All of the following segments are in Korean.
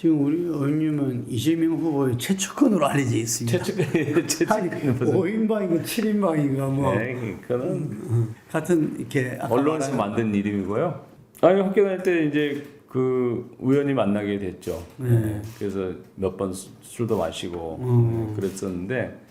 지금 우리 의원님은 이재명 후보의 최측근으로 알려져 있습니다. 최측근 최측근은 무슨 5인방인가 7인방인가 뭐 네, 그거는 같은 이렇게 언론에서 만든 이름이고요. 아니 학교 다닐 때 이제 그 우연히 만나게 됐죠. 네, 그래서 몇 번 술도 마시고 네, 그랬었는데 음.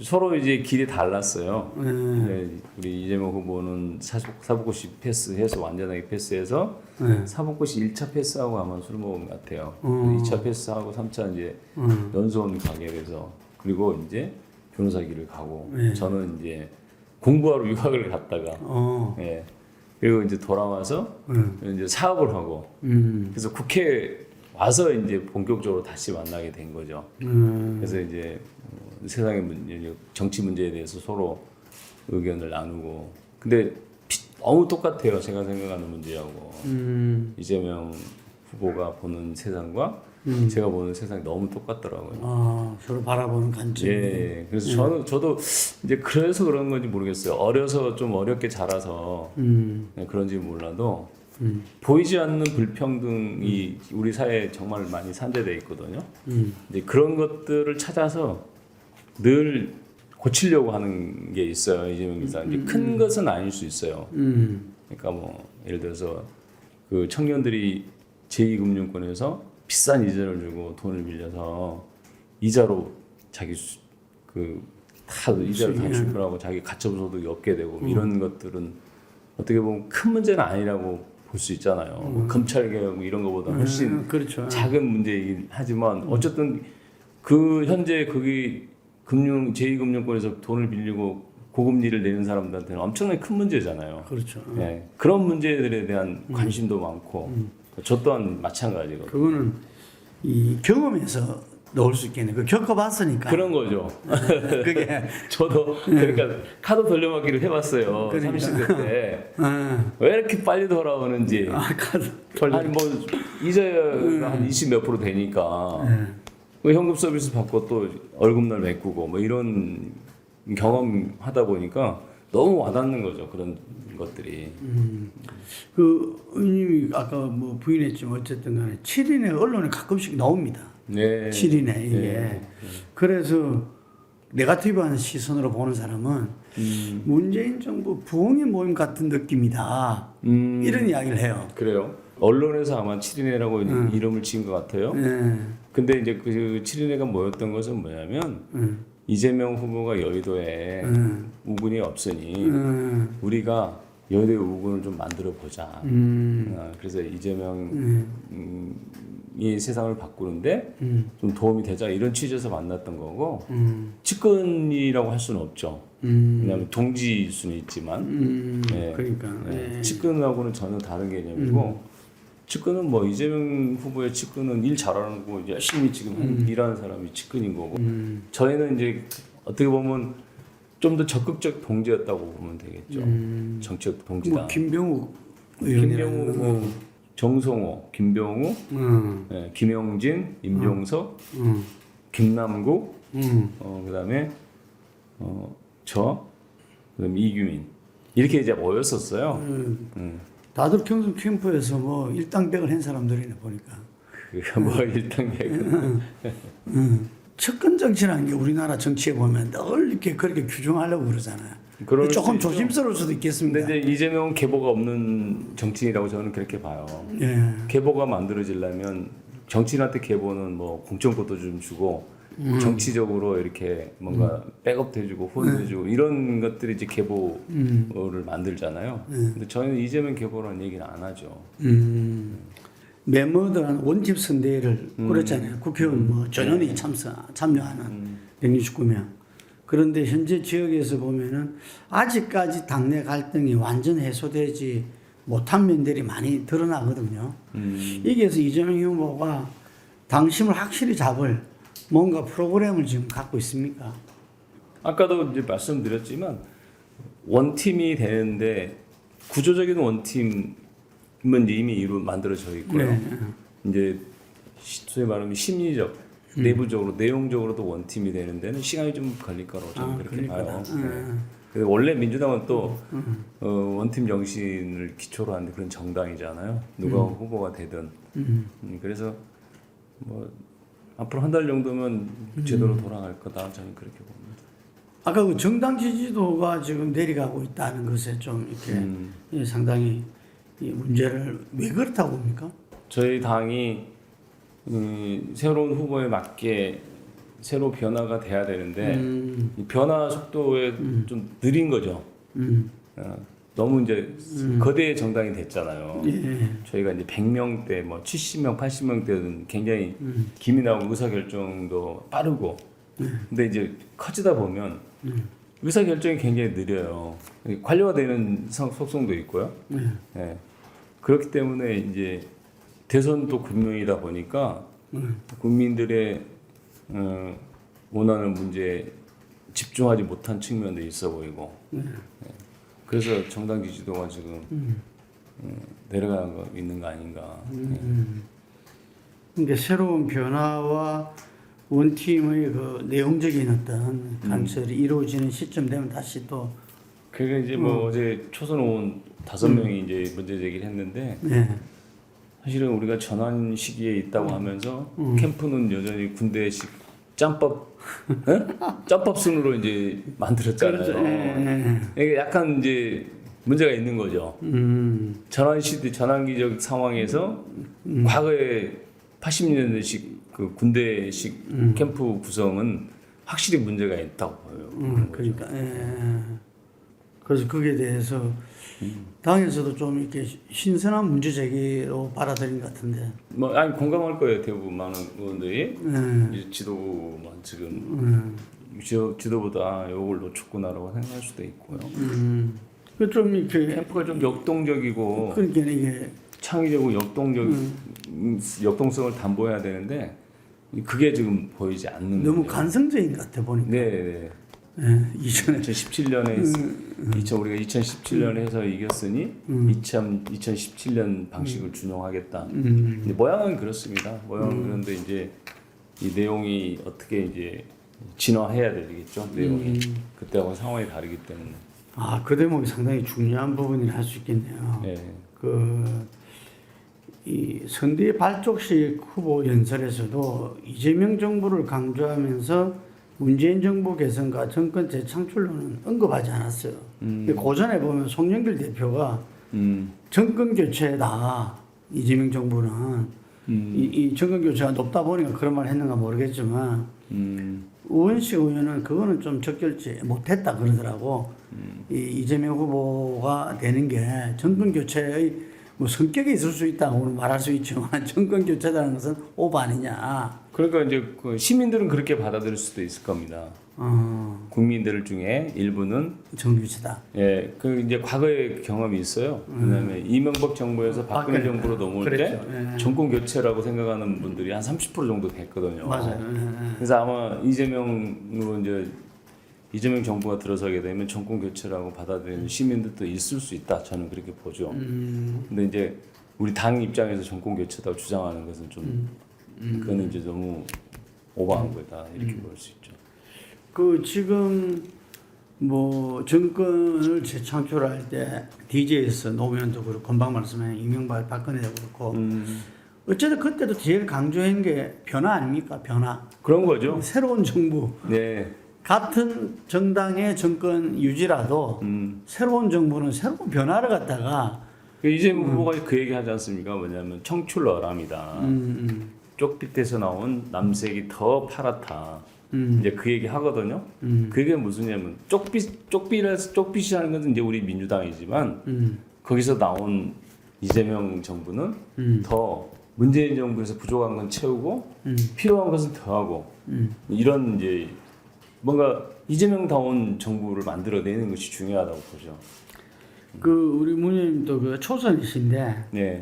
서로 이제 길이 달랐어요. 음. 네, 우리 이재명 후보는 사복, 사복고시 패스해서 완전하게 패스해서 네. 사복고시 1차 패스하고 아마 술 먹은 것 같아요. 음. 2차 패스하고 3차 이제 음. 연수원 가게 돼서 그리고 이제 변호사 길을 가고 네. 저는 이제 공부하러 유학을 갔다가 어. 예. 그리고 이제 돌아와서 음. 이제 사업을 하고 음. 그래서 국회 와서 이제 본격적으로 다시 만나게 된 거죠. 음. 그래서 이제 어, 세상의 문제, 정치 문제에 대해서 서로 의견을 나누고 근데 비- 너무 똑같아요. 제가 생각하는 문제하고 음. 이재명 후보가 보는 세상과 음. 제가 보는 세상이 너무 똑같더라고요. 아, 서로 바라보는 관점. 예, 그래서 저는 저도 이제 그래서 그런 건지 모르겠어요. 어려서 좀 어렵게 자라서 음. 네, 그런지 몰라도 음. 보이지 않는 불평등이 우리 사회에 정말 많이 산재돼 있거든요. 음. 이제 그런 것들을 찾아서 늘 고치려고 하는 게 있어요 이재명 기사. 이제 큰 것은 아닐 수 있어요. 음. 그러니까 뭐 예를 들어서 그 청년들이 제2금융권에서 비싼 이자를 주고 돈을 빌려서 이자로 자기 그다 이자를 다 수익, 주고 자기 가처분 소득이 없게 되고 이런 것들은 어떻게 보면 큰 문제는 아니라고 볼 수 있잖아요. 뭐 검찰 개혁 뭐 이런 것보다 훨씬 음, 그렇죠. 작은 문제이긴 하지만 어쨌든 그 현재 거기 금융 제2금융권에서 돈을 빌리고 고금리를 내는 사람들한테는 엄청나게 큰 문제잖아요. 그렇죠. 예, 그런 문제들에 대한 관심도 많고 저 또한 마찬가지거든요. 그거는 이 경험에서 넣을 수 있겠네. 그 겪어봤으니까. 그런 거죠. 그게. 저도 그러니까 카드 돌려막기를 해봤어요. 그러니까. 30대 때. 아, 왜 이렇게 빨리 돌아오는지. 아, 카드 돌려. 아니 뭐 이자가 한 20 몇 프로 되니까 그 현금 서비스 받고 또 월급날 메꾸고 뭐 이런 경험 하다 보니까 너무 와닿는 거죠 그런 것들이 그 의원님이 아까 뭐 부인했지만 어쨌든 간에 7인의 언론에 가끔씩 나옵니다. 네 7인의 이게. 그래서 네가티브한 시선으로 보는 사람은 음, 문재인 정부 부흥의 모임 같은 느낌이다. 음, 이런 이야기를 해요. 그래요 언론에서 아마 7인회라고 이름을 지은 것 같아요 예. 근데 이제 그 7인회가 모였던 것은 뭐냐면 음. 이재명 후보가 여의도에 음. 우군이 없으니 음. 우리가 여의도에 우군을 좀 만들어 보자 음. 어, 그래서 이재명 음. 음, 이 세상을 바꾸는데 음. 좀 도움이 되자 이런 취지에서 만났던 거고 음. 측근이라고 할 수는 없죠. 음. 왜냐하면 동지일 수는 있지만 음. 네. 그러니까. 네, 예. 측근하고는 전혀 다른 개념이고 측근은 뭐 이재명 후보의 측근은 일 잘하는 거 이제 열심히 지금 한- 일하는 사람이 측근인 거고 음. 저희는 이제 어떻게 보면 좀 더 적극적 동지였다고 보면 되겠죠. 음. 정치적 동지다. 뭐 김병욱 김병우, 의원이라는 뭐 정성호, 김병우, 음. 네, 김영진, 임종석, 음. 김남국, 음. 어, 그다음에 어, 저, 그다음 에 이규민 이렇게 이제 모였었어요. 음. 음. 다들 경선 캠프에서 뭐 일당백을 한 사람들이네 보니까. 그뭐 일당백은 음. 측근 정치라는 게 우리나라 정치에 보면 늘 이렇게 그렇게 규정하려고 그러잖아요. 조금. 조심스러울 수도 있겠습니다. 근데 이제 이재명은 계보가 없는 정치인이라고 저는 그렇게 봐요. 예. 계보가 만들어지려면 정치인한테 계보는 뭐 공천권도 좀 주고 음. 정치적으로 이렇게 뭔가 백업도 해주고 후원해주고 이런 것들이 이제 계보를 음. 만들잖아요. 근데 저희는 이재명 계보라는 얘기는 안 하죠. 음. 멤버들한 원집 선대회를 꾸렸잖아요. 국회의원 뭐 전원이 참석 참여하는 169명. 그런데 현재 지역에서 보면은 아직까지 당내 갈등이 완전 해소되지 못한 면들이 많이 드러나거든요. 음. 여기에서 이재명 후보가 당심을 확실히 잡을 뭔가 프로그램을 지금 갖고 있습니까? 아까도 이제 말씀드렸지만 원팀이 되는데 구조적인 원팀은 이미 이루 만들어져 있고요. 네. 이제 시- 소위 말하면 심리적, 음. 내부적으로 내용적으로도 원팀이 되는 데는 시간이 좀 걸릴 거라고 저는 아, 그렇게 봐요. 네. 음. 그래서 원래 민주당은 또 어, 원팀 정신을 기초로 하는 그런 정당이잖아요. 누가 후보가 되든. 음. 음, 그래서 뭐 앞으로 한 달 정도면 제대로 돌아갈 거다 저는 그렇게 봅니다. 아까 그 정당 지지도가 지금 내려가고 있다는 것에 좀 이렇게 음. 예, 상당히 이 문제를 왜 그렇다고 봅니까? 저희 당이 음, 새로운 후보에 맞게 새로 변화가 돼야 되는데 음, 이 변화 속도에 좀 느린 거죠. 음, 어, 너무 이제 거대 정당이 됐잖아요. 예, 저희가 이제 100명 대, 뭐 70명, 80명 대는 굉장히 기민하고 의사결정도 빠르고, 근데 이제 커지다 보면 의사결정이 굉장히 느려요. 관료화되는 성- 속성도 있고요. 예, 예. 그렇기 때문에 이제 대선도 국면이다 보니까 국민들의 어, 원하는 문제에 집중하지 못한 측면도 있어 보이고 예. 그래서 정당 지지도가 지금 어, 내려가는 거 있는 거 아닌가. 그러니까 새로운 변화와 원팀의 그 내용적인 어떤 간설이 이루어지는 시점 되면 다시 또 그러니까 이제 뭐 어제 초선 의원 다섯 명이 이제 문제 제기를 했는데 네. 사실은 우리가 전환 시기에 있다고 하면서 캠프는 여전히 군대식 짬밥 예? 짬밥 순으로 이제 만들었잖아요. 그렇죠. 예, 예. 이게 약간 이제 문제가 있는 거죠. 음, 전환 시대 전환기적 상황에서 과거에 80년대식 그 군대식 캠프 구성은 확실히 문제가 있다고 보여요. 음, 그러니까 예. 그래서 거기에 대해서 당에서도 좀 이렇게 신선한 문제 제기로 받아들인 것 같은데. 뭐 아니 공감할 거예요 대부분 많은 의원들이 예. 이제 지도만 지금 음, 지도, 지도보다 요걸 놓쳤구나라고 생각할 수도 있고요. 음. 그좀 이렇게 캠프가 좀 역동적이고 그러니까 이게 창의적이고 역동적 음, 역동성을 담보해야 되는데 그게 지금 보이지 않는 너무 거죠. 간성적인 것 같아 보니까. 네, 네. 예, 이전에 2017년에 2000 우리가 2017년에 해서 이겼으니 2000 2017년 방식을 준용하겠다. 음, 이제 모양은 그렇습니다. 모양은 그런데 이제 이 내용이 어떻게 이제 진화해야 되겠죠. 내용이 그때하고 상황이 다르기 때문에. 아, 그 대목이 상당히 중요한 부분이라 할 수 있겠네요. 네. 그, 이 선대 발족식 후보 연설에서도 이재명 정부를 강조하면서 문재인 정부 개선과 정권 재창출로는 언급하지 않았어요. 고전에 보면 송영길 대표가 음. 정권 교체다. 이재명 정부는 음. 이, 이 정권 교체가 높다 보니까 그런 말 했는가 모르겠지만 음. 우원식 의원은 그거는 좀 적절치 못했다 그러더라고. 이 이재명 후보가 되는 게 정권 교체의 뭐 성격이 있을 수 있다고는 말할 수 있지만 정권 교체라는 것은 오버 아니냐. 그러니까 이제 그 시민들은 그렇게 받아들일 수도 있을 겁니다. 어, 국민들 중에 일부는 교체다. 예, 그 이제 과거에 경험이 있어요. 왜냐하면 이명박 정부에서 박근혜 박근혜. 정부로 넘어올 그랬죠. 때 예. 정권 교체라고 생각하는 분들이 한 30% 정도 됐거든요. 맞아요. 예, 예. 그래서 아마 이재명으로 이제 이재명 정부가 들어서게 되면 정권 교체라고 받아들이는 시민들도 있을 수 있다. 저는 그렇게 보죠. 음, 근데 이제 우리 당 입장에서 정권 교체다고 주장하는 것은 좀 음. 그거는 이제 너무 오버한 거다 이렇게 볼 수 있죠. 그 지금 뭐 정권을 재창출할 때 DJ에서 노무현도 그렇고 금방 말씀한 이명박 박근혜도 그렇고 음, 어쨌든 그때도 제일 강조한 게 변화 아닙니까 변화 그런 거죠. 새로운 정부 네. 같은 정당의 정권 유지라도 음. 새로운 정부는 새로운 변화를 갖다가 그 이재명 후보가 그 얘기 하지 않습니까? 뭐냐면 청출어람이다. 음, 쪽빛에서 나온 남색이 더 파랗다. 음, 이제 그 얘기 하거든요. 음, 그게 무슨냐면 쪽빛 쪽빛이라서 쪽빛이라는 것은 이제 우리 민주당이지만 음, 거기서 나온 이재명 정부는 음, 더 문재인 정부에서 부족한 건 채우고 음, 필요한 것은 더하고 음. 이런 이제 뭔가 이재명 다운 정부를 만들어내는 것이 중요하다고 보죠. 그 우리 문희님도 그 초선이신데 네.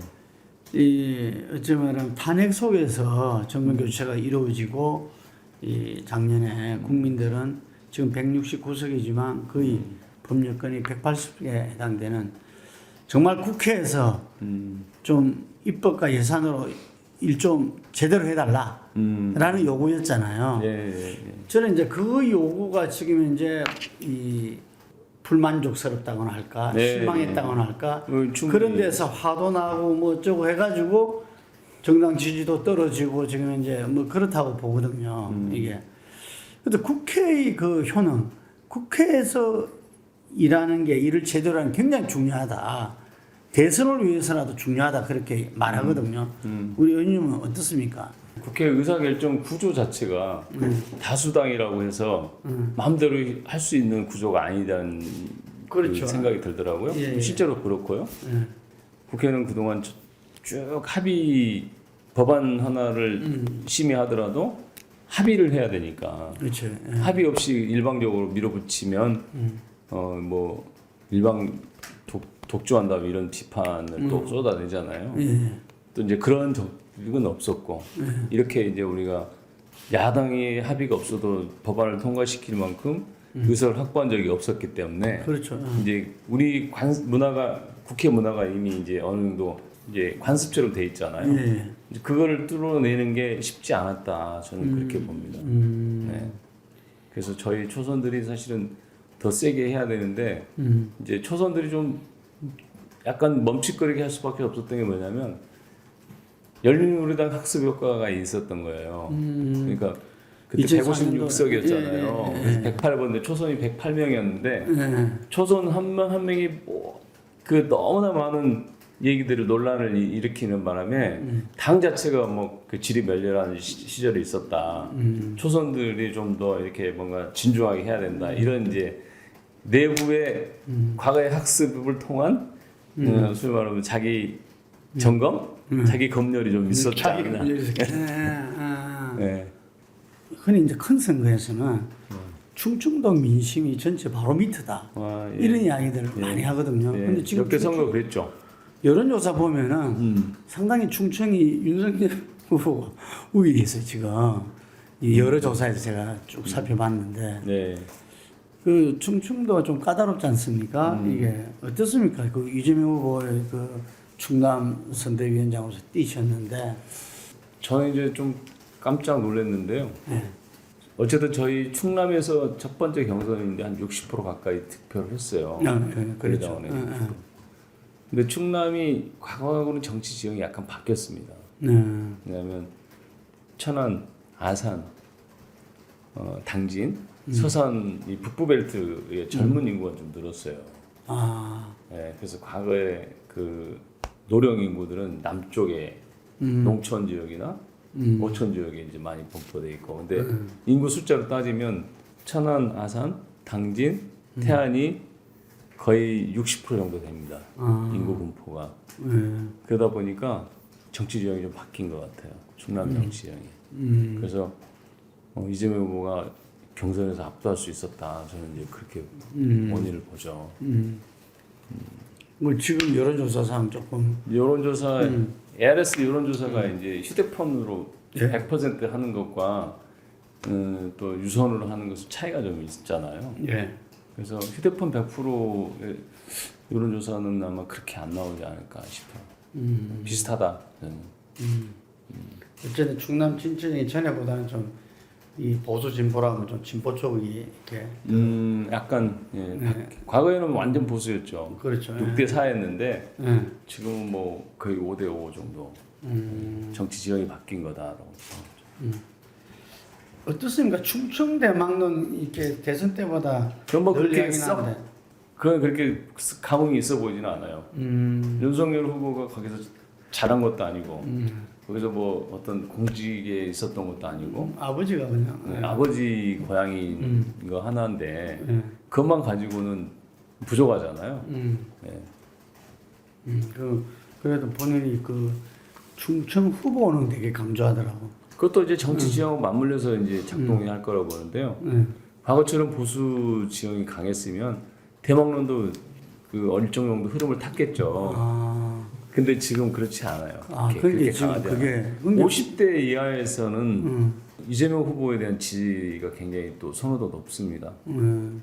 이 어쩌면 탄핵 속에서 정권 교체가 이루어지고 이 작년에 국민들은 지금 169석이지만 거의 법률권이 180에 해당되는 정말 국회에서 음. 좀 입법과 예산으로 일 좀 제대로 해달라 라는 음. 요구였잖아요. 예, 예, 예. 저는 이제 그 요구가 지금 이제 이 불만족스럽다거나 할까 네, 실망했다거나 할까 어, 충분히. 그런 데서 화도 나고 뭐 어쩌고 해가지고 정당 지지도 떨어지고 지금 이제 뭐 그렇다고 보거든요. 이게. 근데 국회의 그 효능, 국회에서 일하는 게 일을 제대로 하는 게 굉장히 중요하다. 대선을 위해서라도 중요하다 그렇게 말하거든요. 우리 의원님은 어떻습니까? 국회 의사결정 구조 자체가 다수당이라고 해서 마음대로 할 수 있는 구조가 아니라는 그렇죠. 그 생각이 들더라고요. 예, 예. 실제로 그렇고요. 예. 국회는 그동안 쭉- 쭉 합의 법안 하나를 심의하더라도 합의를 해야 되니까 그렇죠. 예. 합의 없이 일방적으로 밀어붙이면 어뭐 일방 독, 독주한다 이런 비판을 또 쏟아내잖아요. 예. 또 이제 그런 적은 없었고 이렇게 이제 우리가 야당이 합의가 없어도 법안을 통과시킬 만큼 의석을 확보한 적이 없었기 때문에 그렇죠. 이제 우리 관 문화가 국회 문화가 이미 이제 어느 정도 이제 관습처럼 돼 있잖아요. 예. 그거를 뚫어내는 게 쉽지 않았다 저는 그렇게 봅니다. 음. 네. 그래서 저희 초선들이 사실은 더 세게 해야 되는데 음. 이제 초선들이 좀 약간 멈칫거리게 할 수밖에 없었던 게 뭐냐면 열린우리당 학습 효과가 있었던 거예요. 그러니까 그때 2004년도. 156석이었잖아요. 예, 예, 108번인데 초선이 108명이었는데 예. 초선 한 명 한 명이 뭐 그 너무나 많은 얘기들을 논란을 이- 일으키는 바람에 당 자체가 뭐 그 질이 멸렬한 시- 시절이 있었다. 초선들이 좀 더 이렇게 뭔가 진중하게 해야 된다. 이런 이제 내부의 과거의 학습을 통한 어, 소위 말하면 자기 점검, 자기 검열이 좀 있었지 자기 않나. 이렇게. 예, 아. 네. 흔히 이제 큰 선거에서는 충청도 민심이 전체 바로 밑이다. 와, 예. 이런 이야기들을 많이 하거든요. 예. 근데 지금 몇개 선거 그랬죠. 여론조사 보면은 음. 상당히 충청이 윤석열 후보가 우위에 있어요, 지금. 이 여러 조사에서 제가 쭉 살펴봤는데, 네. 그 충청도가 좀 까다롭지 않습니까? 음. 이게 어떻습니까? 그 이재명 후보의 그 충남 선대위원장으로서 뛰셨는데, 저는 이제 좀 깜짝 놀랐는데요. 네. 어쨌든 저희 충남에서 첫 번째 경선인데 한 60% 가까이 득표를 했어요. 아, 예, 그렇죠. 권리당원에. 예, 예. 근데 충남이 과거하고는 정치 지형이 약간 바뀌었습니다. 네. 왜냐하면 천안, 아산, 어, 당진, 음. 서산 이 북부 벨트의 젊은 인구가 좀 늘었어요. 아, 예, 그래서 과거에 그 노령 인구들은 남쪽에 농촌 지역이나 음. 어촌 지역에 이제 많이 분포돼 있고 근데 인구 숫자로 따지면 천안, 아산, 당진, 태안이 거의 60% 정도 됩니다. 아. 인구 분포가 예. 그러다 보니까 정치 지형이 좀 바뀐 것 같아요. 충남 정치 지형이. 음. 그래서 어, 이재명 후보가 경선에서 압도할 수 있었다. 저는 이제 그렇게 음. 원인을 보죠. 뭐 지금 여론조사상 조금 여론조사 ARS 여론조사가 이제 휴대폰으로 예. 100% 하는 것과 음, 또 유선으로 하는 것은 차이가 좀 있잖아요. 예. 그래서 휴대폰 100%의 여론조사는 아마 그렇게 안 나오지 않을까 싶어요. 비슷하다. 저는. 어쨌든 충남 진천이 전에보다는 좀 이 보수 진보라면 좀 진보 쪽이 이렇게 음, 약간 예, 과거에는 완전 보수였죠. 그렇죠. 6대 4였는데 예. 지금은 뭐 거의 5대 5 정도. 정치 지형이 바뀐 거다라고. 어떻습니까? 충청대 막론 이렇게 대선 때보다 그럼 뭐 늘 그렇게 이야기 썩. 그건 그렇게 감흥이 있어 보이지는 않아요. 음. 윤석열 후보가 거기서 잘한 것도 아니고 거기서 뭐 어떤 공직에 있었던 것도 아니고 아버지가 그냥 네, 아버지 고향인 거 하나인데 예. 그것만 가지고는 부족하잖아요. 음. 네. 음. 그 그래도 본인이 그 충청 후보는 되게 강조하더라고. 그것도 이제 정치 지형하고 맞물려서 이제 작동이 할 거라고 보는데요. 예. 과거처럼 보수 지형이 강했으면 대망론도 그 일정 정도 흐름을 탔겠죠. 아. 근데 지금 그렇지 않아요. 아, 그렇게- 근데 그렇게 지금 강하지 그게 않아요. 근데 50대 이하에서는 음. 이재명 후보에 대한 지지가 굉장히 또 선호도 높습니다. 음.